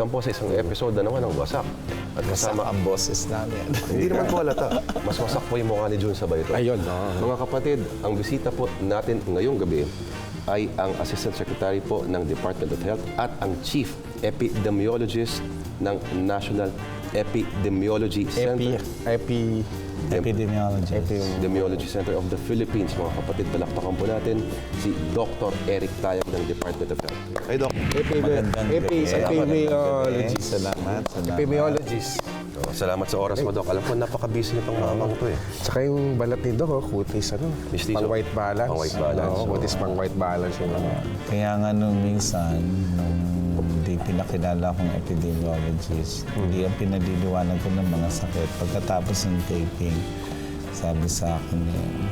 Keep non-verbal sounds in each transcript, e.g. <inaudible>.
Welcome po sa isang episode na naman ng Wasak. At Sa kasama, ang boses namin. <laughs> hindi naman po halata. Mas wasak po yung mukha ni Jun Sabay ito. Ayun. Mga kapatid, ang bisita po natin ngayong gabi ay ang Assistant Secretary po ng Department of Health at ang Chief Epidemiologist ng National Epidemiology Epi, Center. epi, epidemiology. Epidemiology Center of the Philippines. Mga kapatid, palakpakan po natin si Dr. Eric Tayag ng Department of Health. Hey, Doc. Epidemiologist. Salamat. Epidemiologist. Oh, salamat sa oras mo, Doc. Alam ko, napaka-busy nitong mamang to eh. Tsaka yung balat ni Doc, oh, kutis ano, Mistizo. pang white balance. Pang white balance, Oo, oo. kutis pang white balance yun. ano. Kaya nga nung minsan, nung di pinakilala akong epidemiologist, hindi ang pinaliliwanag ko ng mga sakit. Pagkatapos ng taping, sabi sa akin, eh,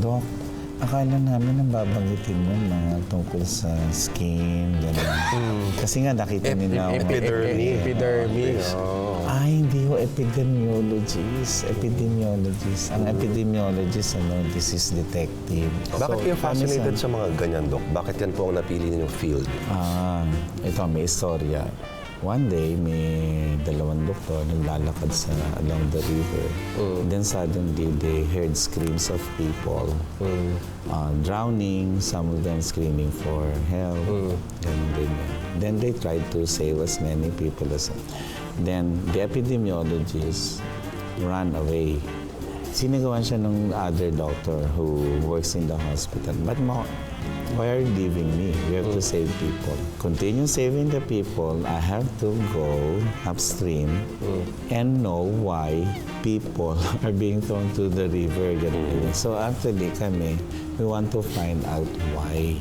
Doc, akala namin ang babanggitin mo mga tungkol sa skin, gano'n. Kasi nga nakita nila ako. Epidermy. Epidermy. oo. Ay, hindi ho epidemiologist. Epidemiologist. Ang epidemiologist, ano, disease detective. Bakit kayo fascinated sa- mga ganyan, Doc? Bakit yan po ang napili ninyong field? Ah, ito, may istorya. One day, may dalawang doktor naglalakad sa along the river. Then suddenly, they heard screams of people uh, drowning, some of them screaming for help. Ganun, ganyan. Then they tried to save as many people as... Then the epidemiologist ran away. Sinigawan siya ng other doctor who works in the hospital. But why are you leaving me? We have to save people. Continue saving the people. I have to go upstream and know why people <laughs> are being thrown to the river. Ganun. So actually kami, we want to find out why.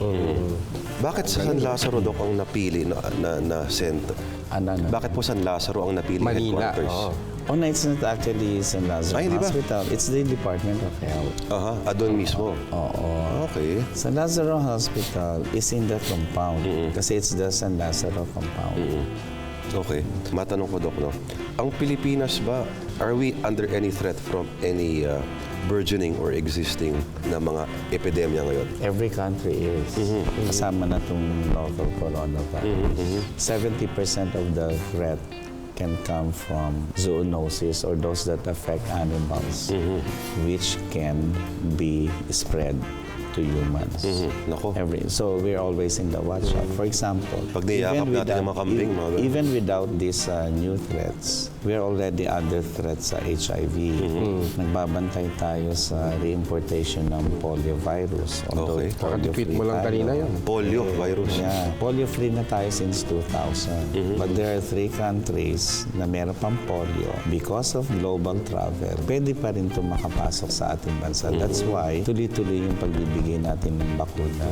Bakit sa San Lazaro, Doc, ang napili na, na, na center? Ano, ano? Bakit po San Lazaro ang napili Manila. headquarters? oo. Oh, no, it's not actually San Lazaro Ay, hindi ba? Hospital. It's the Department of Health. Aha, ah, doon mismo. Oo. Okay. San Lazaro Hospital is in the compound. Kasi it's the San Lazaro compound. Okay. Matanong ko, Doc, no? Ang Pilipinas ba, are we under any threat from any uh, burgeoning or existing na mga epidemya ngayon? Every country is. Kasama na itong local coronavirus. 70% of the threat can come from zoonosis or those that affect animals, which can be spread to humans. Nako. Every, so we're always in the watch out. For example, Pag niyakap natin yung mga kambing, mga ganun. even without these uh, new threats, we're already under threat sa HIV. Mm-hmm. Nagbabantay tayo sa reimportation ng poliovirus. Although Okay. Polio-free mo lang tayo. kanina yun. Polio virus. Yeah, polio-free na tayo since 2000. Mm-hmm. But there are three countries na meron pang polio. Because of global travel, pwede pa rin ito makapasok sa ating bansa. That's Mm-hmm. why tuloy-tuloy yung pagbibigay natin ng bakuna.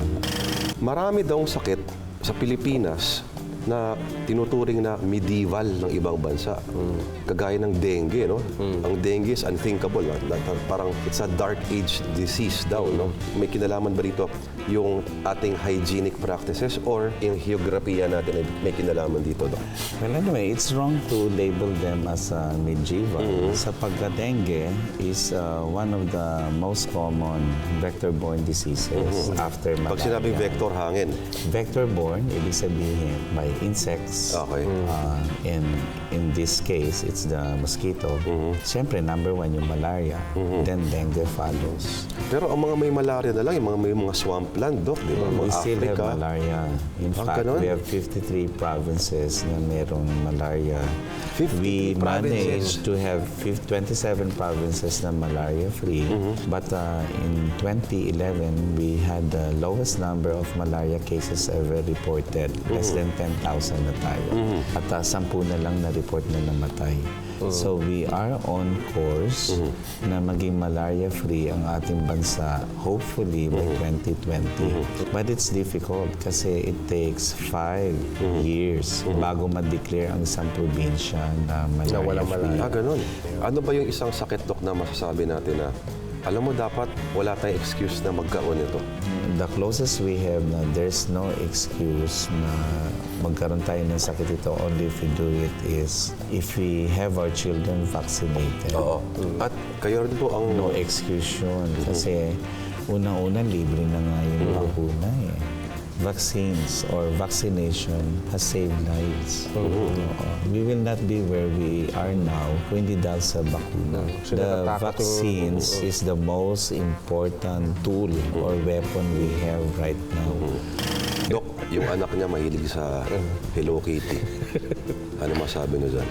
Marami daw sakit sa Pilipinas na tinuturing na medieval ng ibang bansa. Kagaya ng dengue, no? Ang dengue is unthinkable. no? Parang it's a dark age disease daw, no? May kinalaman ba rito yung ating hygienic practices or yung geografiya natin ay may kinalaman dito, Doc? Well, anyway, it's wrong to label them as uh, medieval. Sapagkat dengue is uh, one of the most common vector-borne diseases after malaria. Pag sinabing vector hangin, Vector-borne, ibig sabihin by insects. Okay. Uh, and in this case, it's the mosquito. Mm-hmm. Siyempre, number one yung malaria. Mm-hmm. Then dengue follows. Pero ang mga may malaria na lang, yung mga may mga swampland, Doc, di ba? Mm, mga we still Africa. have malaria. In ah, fact, ganun? we have 53 provinces na merong malaria. We managed provinces. to have 27 provinces na malaria-free. Mm-hmm. But uh, in 2011, we had the lowest number of malaria cases ever reported, mm-hmm. less than 10 1,000 na tayo. Mm-hmm. At ah, uh, 10 na lang na-report na namatay. Mm-hmm. So we are on course mm-hmm. na maging malaria-free ang ating bansa, hopefully by mm-hmm. 2020. Mm-hmm. But it's difficult kasi it takes five mm-hmm. years mm-hmm. bago ma-declare ang isang probinsya na malaria-free. Ah, ganun. Ano ba yung isang sakit, Dok, na masasabi natin na alam mo dapat wala tayong excuse na magkaon ito? The closest we have na there's no excuse na magkaroon tayo ng sakit ito only if we do it is if we have our children vaccinated. Oo. At kayo rin po ang... No excuse yun. Kasi unang-una libre na nga yung bakuna eh. vaccines or vaccination has saved lives. Oo. We will not be where we are now kung hindi dahil sa bakuna. So, The natatakot yung- vaccines is the most important tool or weapon we have right now. Yung anak niya mahilig sa Hello Kitty. ano masabi niyo dyan?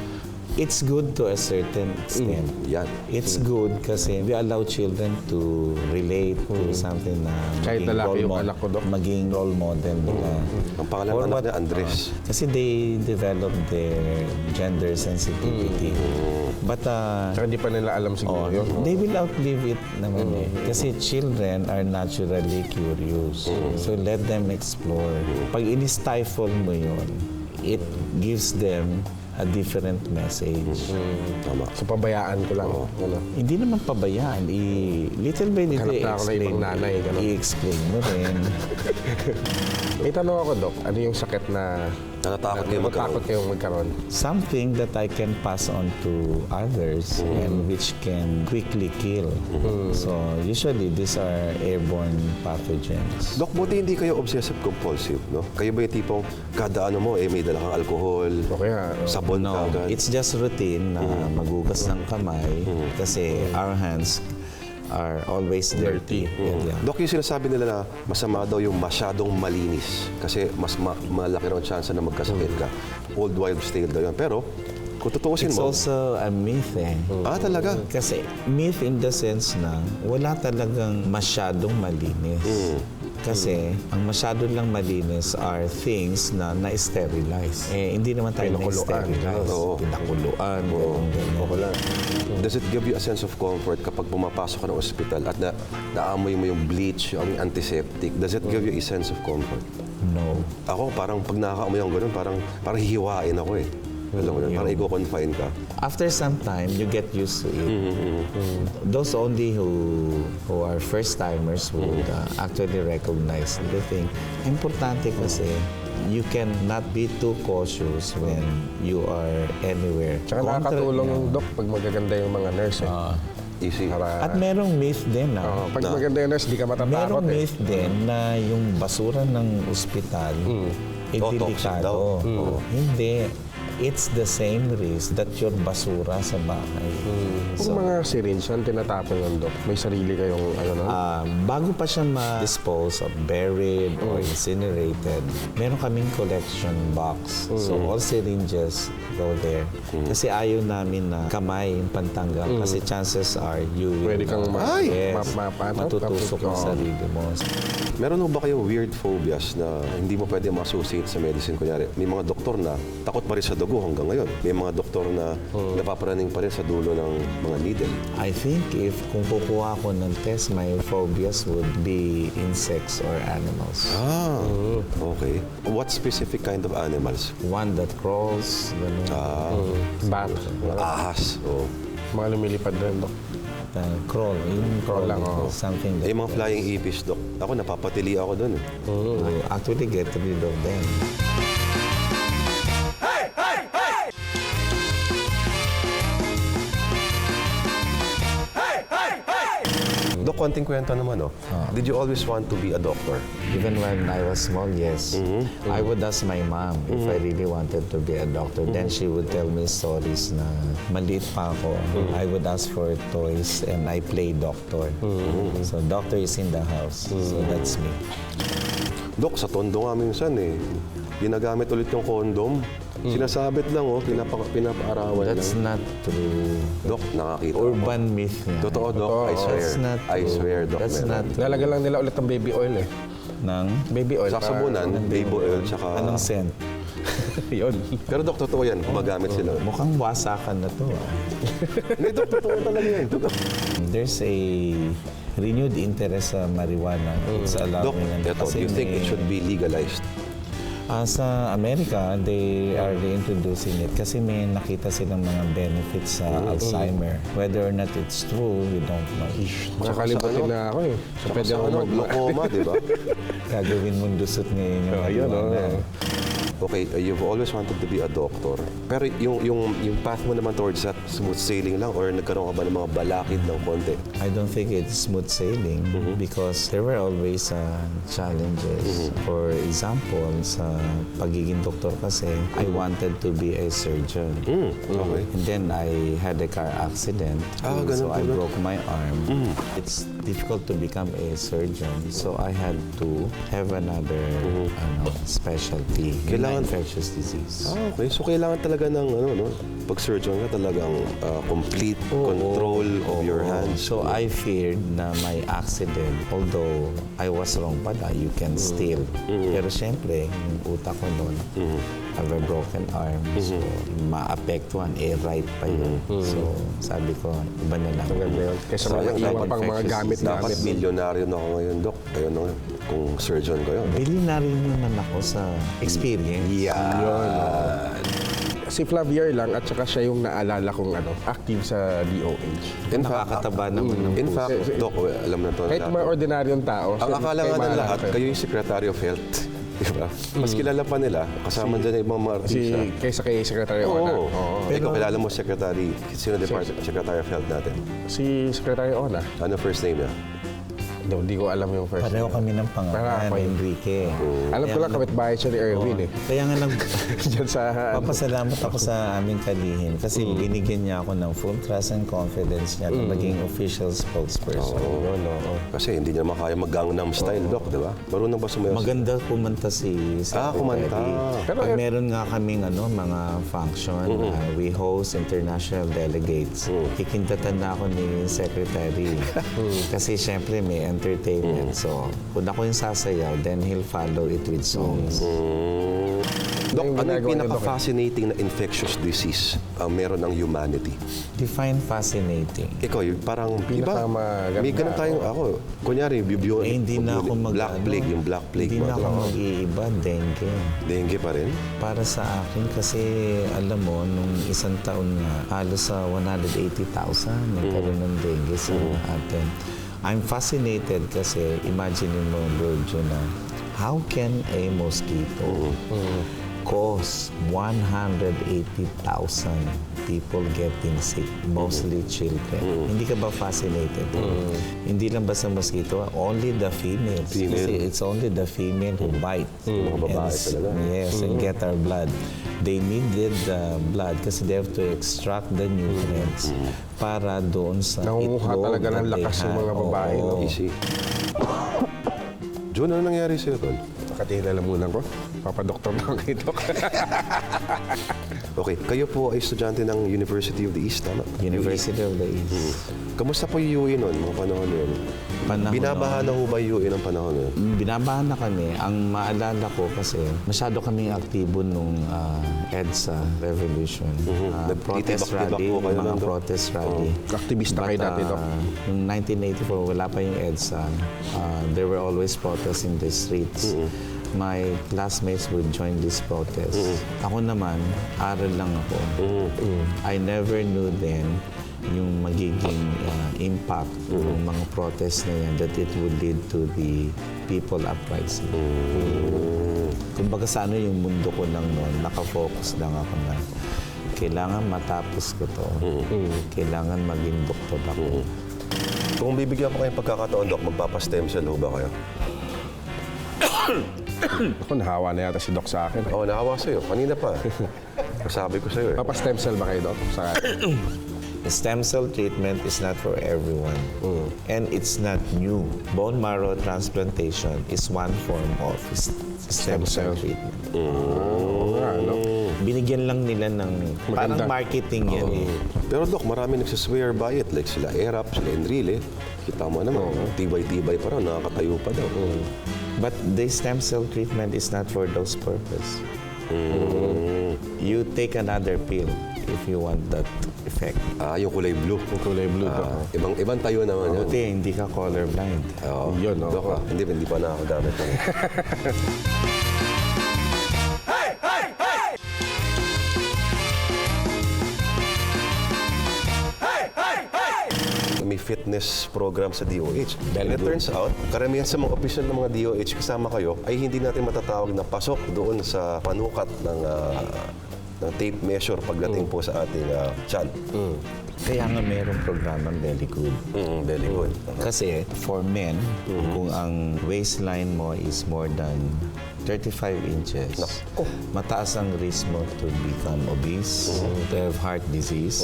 It's good to a certain extent. Yan. It's good kasi we allow children to relate to something na Kahit maging lalaki role yung anak ko, Dok. maging role model nila. Ang pangalan ng anak Andres. Kasi they develop their gender sensitivity. But uh, Tsaka di pa nila alam oh, siguro yun. no? they will outlive it naman eh. Kasi children are naturally curious. So let them explore. Pag in-stifle mo yun, it gives them a different message. Tama. So pabayaan ko lang. Ano? Hindi naman pabayaan. I, little by little, Hanap na ako ng i-explain, ibang nanay, ganun. i-explain mo rin. <laughs> May tanong ako, Dok. Ano yung sakit na Natatakot kayo magkaroon? natatakot kayong magkaroon? Something that I can pass on to others and which can quickly kill. So usually these are airborne pathogens. Dok, buti hindi kayo obsessive-compulsive, no? Kayo ba yung tipong kada ano mo, eh, may dala kang alcohol, O kaya, uh, sabon No, kagad? it's just routine na magugas ng kamay kasi our hands are always dirty. Yan lang. Dok, yung sinasabi nila na masama daw yung masyadong malinis kasi mas ma- malaki raw ang chance na magkasakit ka. Old wives' tale daw yan. Pero, kung tutuusin It's mo, also a myth eh. ah, talaga? Kasi myth in the sense na wala talagang masyadong malinis. Kasi ang masyado lang malinis are things na na-sterilize. Eh, hindi naman tayo Pinakuluan. na-sterilize. Oo. Pinakuluan. ganun, ganun. Does it give you a sense of comfort kapag pumapasok ka ng ospital at na naamoy mo yung bleach, yung antiseptic? Does it give you a sense of comfort? No. Ako, parang pag nakakaamoy ang ganun, parang, parang hihiwain ako eh. Alam mo yun, parang i-confine ka. After some time, you get used to it. Mm. Those only who who are first timers would uh, actually recognize the thing. Importante kasi you cannot be too cautious when you are anywhere. tsaka Contra- nakakatulong yung Dok pag magaganda yung mga nurse. Eh. Ah. Easy. Para, At merong myth din Oo, ah. pag maganda yung nurse, di ka matatakot Merong eh. myth din na yung basura ng ospital eh, Oh, toxic delikado. daw. Oo. Hindi. It's the same risk that your basura sa bahay. Kung mga syringe, saan tinatapon yung Dok? May sarili kayong ano na? Ah, bago pa siya ma-dispose of buried or incinerated, meron kaming collection box. So all syringes go there. Kasi ayaw namin na kamay yung pantanggal kasi chances are you will Pwede kang ma- Ay! yes, ma- ma- ano? matutusok ang sarili mo. Meron mo ba kayong weird phobias na hindi mo pwede ma-associate sa medicine? Kunyari, may mga doktor na takot pa rin sa dugo hanggang ngayon. May mga doktor na napaparaning pa rin sa dulo ng mga needle. I think if kung kukuha ko ng test, my phobias would be insects or animals. Ah, okay. What specific kind of animals? One that crawls, ganun. Ah, Bat. ahas. Oh. Mga lumilipad rin, Dok. Uh, crawl, yung crawl lang, oo. something that Eh, mga flying ipis, dok. Ako, napapatili ako doon. Eh. to actually get rid of them. Konting kwento naman, oh. Did you always want to be a doctor? Even when I was small, yes. I would ask my mom if I really wanted to be a doctor. Then she would tell me stories na maliit pa ako. I would ask for toys and I play doctor. So doctor is in the house. So that's me. Dok, sa tondo nga minsan eh. Ginagamit ulit yung condom. Sinasabit lang, oh. Pinapa, pinapaarawan That's lang. not true. Dok, nakakita ako. Urban myth nga. Totoo, Dok. I swear. That's not I true. swear, Dok. That's meron. not Lalagyan lang nila ulit ng baby oil eh. Nang Baby oil. para- Sasabunan, baby oil, tsaka... anong scent? <laughs> <laughs> Yun. Pero Dok, totoo yan. Gumagamit sila. Mukhang wasakan na to. ah. <laughs> Hindi, Dok, totoo talaga yan. Totoo. There's a renewed interest sa marijuana. It's Dok, allowing ano, eto, kasi you think it should be legalized? Ah, sa Amerika, they are reintroducing it kasi may nakita silang mga benefits sa Alzheimer. Whether or not it's true, we don't know. Makakalimutin ano? na ako eh. So, pwede Sa ako ano, mag... glaucoma, di ba? <laughs> Gagawin mong lusot ngayon yung Oh, yun, oh. Okay, uh, you've always wanted to be a doctor. Pero yung, yung, yung path mo naman towards that, smooth sailing lang or nagkaroon ka ba ng mga balakid ng konti? I don't think it's smooth sailing because there were always uh, challenges. For example, sa pagiging doktor kasi, I wanted to be a surgeon. Mm, okay. And then I had a car accident. Ah, so I broke my arm. It's difficult to become a surgeon. So I had to have another ano, specialty in Kailangan- infectious disease. Ah, okay. So kailangan talaga ng ano, no? Pag surgeon ka talagang uh, complete control of your hands. So I feared na may accident. Although I was wrong pala, you can still. Pero syempre, yung utak ko noon, I have a broken arm. So maapektuhan, eh right pa yun. So sabi ko, iba na lang. Maganda yun. Mga iwan dapat pang mga infectious Dapat gamit-gamit. milyonaryo na ako ngayon, Dok. Ayun na nga, kung surgeon kayo. Bili na rin naman ako sa experience. Si Flavier lang at saka siya yung naalala kong ano, active sa DOH. In fact, Nakakataba naman ng in puso. fact, Dok, alam na to. Kahit lahat. mga ordinaryong tao. Ang akala nga ng lahat, kayo. yung Secretary of Health. <laughs> Di ba? Mas kilala pa nila, kasama dyan yung mga Si, artista. kaysa kay Secretary Ona. Oo. Oo. Ikaw kilala mo Secretary, sino Department Secretary of Health natin? Si Secretary Ona. Ano first name niya? No, Hindi ko alam yung first Pareho name. kami ng Para pangalan, ako yun. Enrique. Alam ko lang kapit bahay siya ni Erwin eh. Kaya nga nag... <laughs> Diyan sa... Papasalamat ako sa aming kalihim kasi binigyan niya ako ng full trust and confidence niya na maging official spokesperson. Oo, no, oo. Kasi hindi niya naman kaya mag-gangnam style, Doc, di ba? Marunong ba sumayaw? Maganda kumanta si Ah, Secretary. kumanta. Pero Pag meron nga kaming ano, mga function, uh, we host international delegates. Kikintatan na ako ni Secretary. <laughs> Kasi syempre may entertainment. So, kung ako yung sasayaw, then he'll follow it with songs. Mm. Yung ano yung eh? pinaka-fascinating na infectious disease ang meron ng humanity? Define fascinating. Ikaw, yung parang, di ba? May ganun tayong, ako, kunyari, bibyo, Eh, hindi na ako mag... Black ano, plague, yung black plague. Hindi na ako mag-iiba, dengue. Dengue pa rin? Para sa akin, kasi alam mo, nung isang taon nga, halos sa 180,000 nagkaroon ng dengue sa atin. I'm fascinated kasi imagine mo, Virgil, na how can a mosquito cause 180,000 people getting sick, mostly children. Hindi ka ba fascinated? Hindi lang basta mosquito, only the females. Female. Kasi it's only the female who bite. Mga babae And-. Yes, and get our blood. They needed the blood kasi they have to extract the nutrients para doon sa Nangunguha itlog talaga ng they lakas yung have. mga babae, Oo. no? Easy. Jun, ano nangyari sa'yo, Tol? Nakatingin na lamunan ko. Papadoktor na ako kay Doc. Okay, kayo po ay estudyante ng University of the East, tama? University of the East. Kamusta po yung UE noon, mga panahon na yun? Panahon Binabaha na ho ba yung UE ng panahon na yun? Mm, Binabahan na kami. Ang maalala ko kasi masyado kaming aktibo nung ah, EDSA Revolution. Ah, Nag- protest rally, po kayo mga protest rally. Aktivista kayo But, dati, Doc. ah, Noong 1984, wala pa yung EDSA. Ah, there were always protests in the streets. My classmates would join these protests. Ako naman, aral lang ako. I never knew then yung magiging ah, impact ng mga protest na yan that it would lead to the people uprising. Kumbaga sa ano yung mundo ko lang noon, nakafocus lang ako na kailangan matapos ko to. Kailangan maging doktor ako. Kung bibigyan ko kayong pagkakataon, Doc, magpapa-stem cell ho ba kayo? Ako, nahawa na yata si Doc sa akin. Oo, oh, nakawa sa'yo. Kanina pa. <laughs> Sabi ko sa'yo eh. Papa stem cell ba kayo, Doc? Sa akin. Stem cell treatment is not for everyone. And it's not new. Bone marrow transplantation is one form of s- stem cell cell. treatment. Oo nga, no? Binigyan lang nila ng parang Maganda. marketing yan eh. Pero Doc, marami nagsaswear by it. Like sila Erap, sila Enrile. Kita mo naman, tibay-tibay pa raw, nakakatayo pa daw. But the stem cell treatment is not for those purpose. You take another pill if you want that effect. Ah, yung kulay blue. Yung kulay blue. Ah, ibang, ibang tayo naman yun. Buti hindi ka colorblind. Oo. Yun, oo. Doc, ah, hindi, hindi pa na ako gamit. <laughs> fitness program sa DOH. Very And it turns out, karamihan sa mga official ng mga DOH kasama kayo ay hindi natin matatawag na pasok doon sa panukat ng ah, ng tape measure pagdating po sa ating ah, chan. Kaya nga mayroong programang Belly Good. Mm, very good. Kasi for men, Mm-hmm. kung ang waistline mo is more than 35 inches, Nako. mataas ang risk mo to become obese, Mm-hmm. to have heart disease,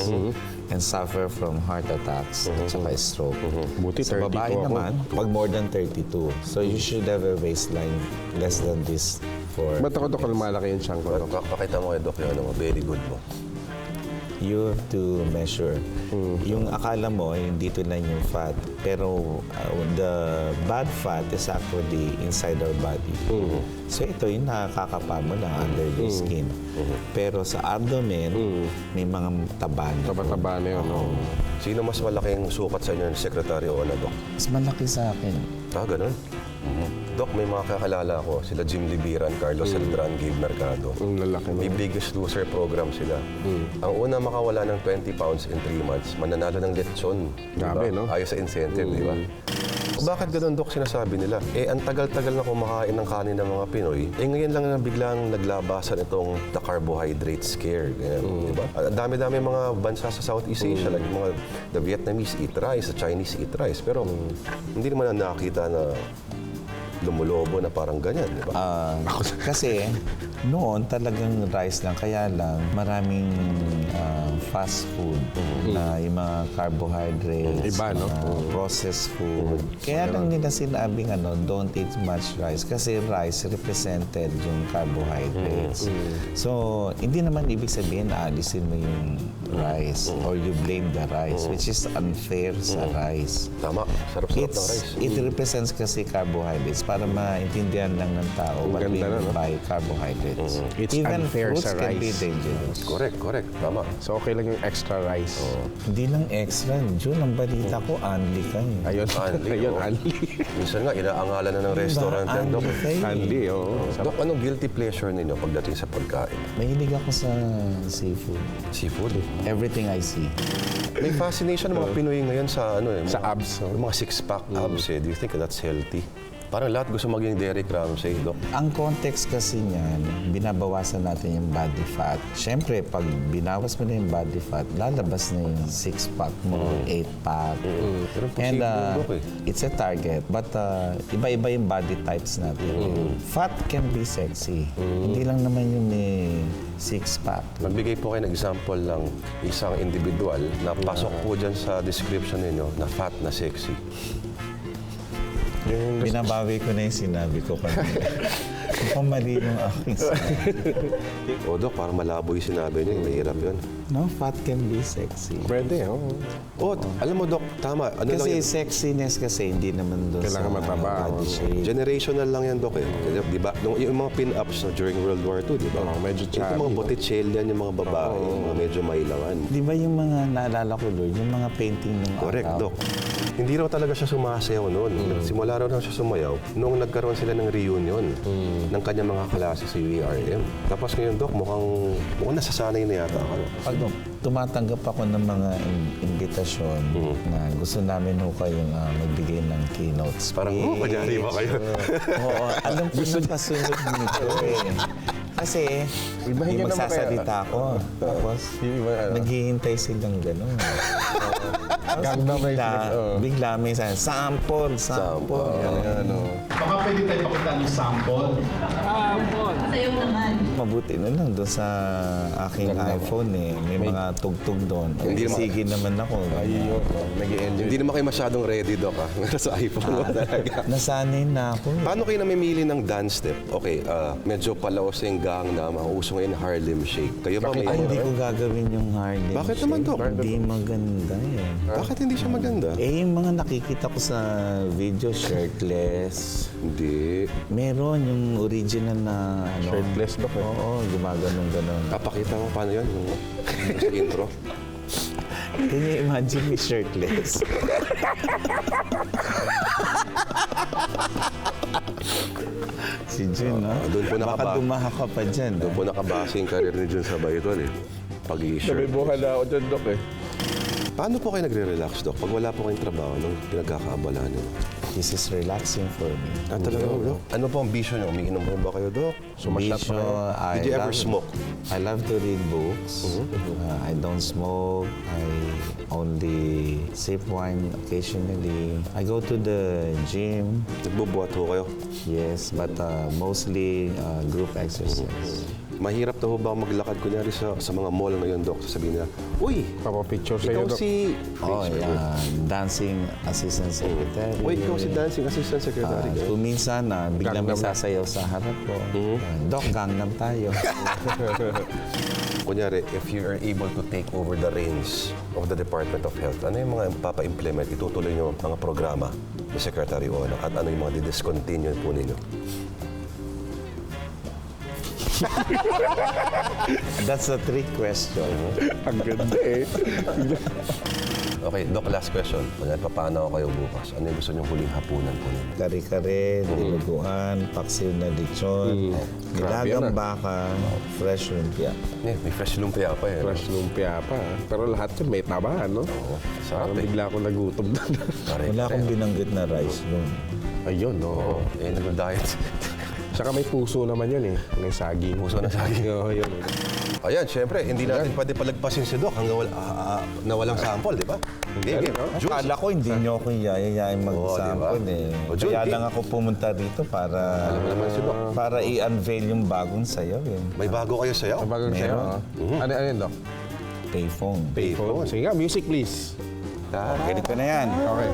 and suffer from heart attacks at saka stroke. Buti Sa 32 babae ako. naman, pag more than 32. So you should have a waistline less than this for Ba't ako, Dok, malaki yung chunk ko, Dok? Pak- Pakita mo kay Doc yung ano, very good mo. You have to measure. Yung akala mo, yung dito lang yung fat. Pero uh, the bad fat is actually inside our body. So ito yung nakakapa mo lang under your skin. Pero sa abdomen, may mga taba na. Taba-taba na yun. no? Sino mas malaking sukat sa inyo, Secretary o ano? Mas malaki sa akin. Ah, ganun? Doc, may mga kakalala ko. Sila Jim Libiran, Carlos Eldran, Gabe Mercado. Ang lalaki May mo. Biggest Loser program sila. Ang una makawala ng 20 pounds in 3 months, mananalo ng lechon. Grabe, no? Ayos sa incentive, di ba? O bakit ganun, Dok, sinasabi nila? Eh, ang tagal-tagal na kumakain ng kanin ng mga Pinoy, eh ngayon lang na biglang naglabasan itong the carbohydrate scare. Ganyan, di ba? Ang dami-dami mga bansa sa Southeast Asia, like mga the Vietnamese eat rice, the Chinese eat rice. Pero hindi naman na nakita na lumulobo na parang ganyan, di ba? Ah, kasi noon talagang rice lang. Kaya lang maraming ah, fast food na yung mga carbohydrates, Iba, no? mga processed food. Kaya lang nila sinabing ano, don't eat much rice kasi rice represented yung carbohydrates. So, hindi naman ibig sabihin na alisin mo yung rice or you blame the rice, which is unfair sa rice. Tama, sarap-sarap ng It's, rice. it represents kasi carbohydrates para maintindihan lang ng tao Ang what we ganda na, mean no? by carbohydrates. It's Even unfair fruits sa can be rice. dangerous. Correct, correct. Tama. So, okay lang yung extra rice. Hindi lang extra. Jun, ang balita ko, unli ka eh. Ayun, Anli, ayun, oo. Anli. Minsan nga, inaangalan na ng restaurant yan, Dok. Anli ka. Anli, oo. Dok, anong guilty pleasure ninyo pagdating sa pagkain? Mahilig ako sa seafood. Seafood. Everything I see. May fascination ng mga Pinoy ngayon sa ano eh. Sa abs? Yung mga six-pack abs eh. Do you think that's healthy? Parang lahat gusto maging Derek Ramsey, Dok. Ang context kasi niyan, binabawasan natin yung body fat. Siyempre, pag binawas mo na yung body fat, lalabas na yung six-pack mo, eight-pack. Pero And uh, eh. it's a target. But uh, iba-iba yung body types natin. Fat can be sexy. Hindi lang naman yung may six-pack. Magbigay po kayo ng example ng isang individual na pasok po dyan sa description ninyo na fat na sexy. Yung Binabawi ko na yung sinabi ko kanina. <laughs> Mukhang mali yung aking sinabi. O, Dok, parang malabo yung sinabi niyo. Mahirap yun. No, fat can be sexy. Pwede, oo. Oh, alam mo, Dok, tama. Ano lang Kasi yun? sexiness kasi hindi naman doon Kailangan sa mataba, body oo. shape. Generational lang yan, Dok. Eh. Kasi, Di ba? Nung, yung mga pin-ups no, during World War II, di ba? Oo, medyo Ito chubby, mga no? Botticellian, yung mga babae, yung mga medyo mailangan. Di ba yung mga naalala ko, Lord, yung mga painting ng Correct? Dok. Hindi raw talaga siya sumasayaw noon. Simula raw na siya sumayaw noong nagkaroon sila ng reunion ng kanyang mga klase sa UARM. Tapos ngayon, Dok, mukhang, mukhang nasasanay na yata ako. Pag tumatanggap ako ng mga in- imbitasyon na gusto namin ho kayong ah, magbigay ng keynote speech. Parang, oh, kunyari ba kayo? Oo, alam ko na kasunod nito <laughs> eh. Kasi, Ibahin naman magsasalita ako. Tapos, Yung iba, ano? naghihintay silang gano'n. <laughs> Ganda may bigla, oo. bigla may sabi, sample, sample. Ano, Baka pwede tayo pakita ng sample. Sayo naman. Mabuti na lang doon sa aking iPhone eh. May, mga tugtog doon. Hindi naman- Sige naman ako. ayun, nag-i-enjoy. Hindi naman kayo masyadong ready, Dok, ha? <laughs> sa iPhone mo talaga. Nasanay na ako. eh. Paano kayo namimili ng dance step? Okay, ah, medyo palaos yung Gangnam. Ang uso ngayon, Harlem Shake. Kayo ba may... Ay, hindi ko gagawin yung Harlem Bakit Shake. naman, Dok? Hindi maganda eh. Bakit hindi siya maganda? Eh, yung mga nakikita ko sa video, shirtless. Hindi. Meron yung original na ano. Shirtless, Dok, eh. Oo, gumaganon ganon. Papakita mo paano yun? Yung, yung sa intro? Can you imagine me shirtless? si Jun, no? Doon po Baka nakaba- dumaha ka pa dyan. Doon po nakabase yung karir ni Jun sa Baytol eh. Sabi Pag-i-shirt. buka na ako dyan, Dok, eh. Paano po kayo nagre-relax, Dok? Pag wala po kayong trabaho nung pinagkakaabalahan niyo? This is relaxing for me. Ah, talaga po, Dok? Ano po ang bisyo niyo? Umiinom po ba kayo, Dok? Sumasyat pa Bisyo, kayo? I Did you ever love- smoke? I love to read books. Uh, I don't smoke. I only sip wine occasionally. I go to the gym. Nagbubuhat ho kayo? Yes, but uh, mostly uh, group exercise. Mahirap na ho ba maglakad kunyari sa, sa mga mall ngayon, Dok? Sasabihin na, Uy, Papapicture ikaw sa'yo, Dok. si... Oh, yeah. Dancing assistant secretary. Uy, ikaw si dancing assistant secretary. Uh, ganun. kung minsan, uh, biglang may Gangnam. sasayaw sa harap ko. Uh, Doc, gangnam tayo. <laughs> Kunyari, if you are able to take over the reins of the Department of Health, ano yung mga papa-implement, itutuloy nyo mga programa ni Secretary Ono at ano yung mga didiscontinue po ninyo? <laughs> That's a trick question. Ang ganda eh. Okay, Doc, last question. Ako kayo bukas? Ano yung gusto nyong huling hapunan po ninyo? Kare-kare, dinuguan, paksiw na lechon, yan, nilagang ah. baka, fresh lumpia. Eh, may fresh lumpia pa eh. Fresh lumpia pa. Pero lahat yun may taba, no? Oo, sarap Parang eh. bigla akong nagutom. Pare, Wala akong binanggit na rice room. Ayun, no. Oo, eh, nag-diet. Tsaka may puso naman yun eh. May saging. Puso na saging. Oo, yun. Ayan, syempre, hindi natin pwede palagpasin si Doc hanggang wala, ah, ah, na walang sample, di ba? Hindi, Galing, game. no? Jules, Akala ko hindi niyo ako yayayain mag-sample diba? eh. O, Jun, Kaya di- lang ako pumunta dito para Alam mo naman si Doc. para i-unveil yung bagong sayaw eh. May bago kayo sayaw? Ang bagong sa'yo, Meron. ah. Ano, ano yun, Doc? Payphone. Oh, sige nga, music please. Ganito na yan. Okay.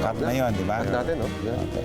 Cut na yun, di ba? natin, no? Okay.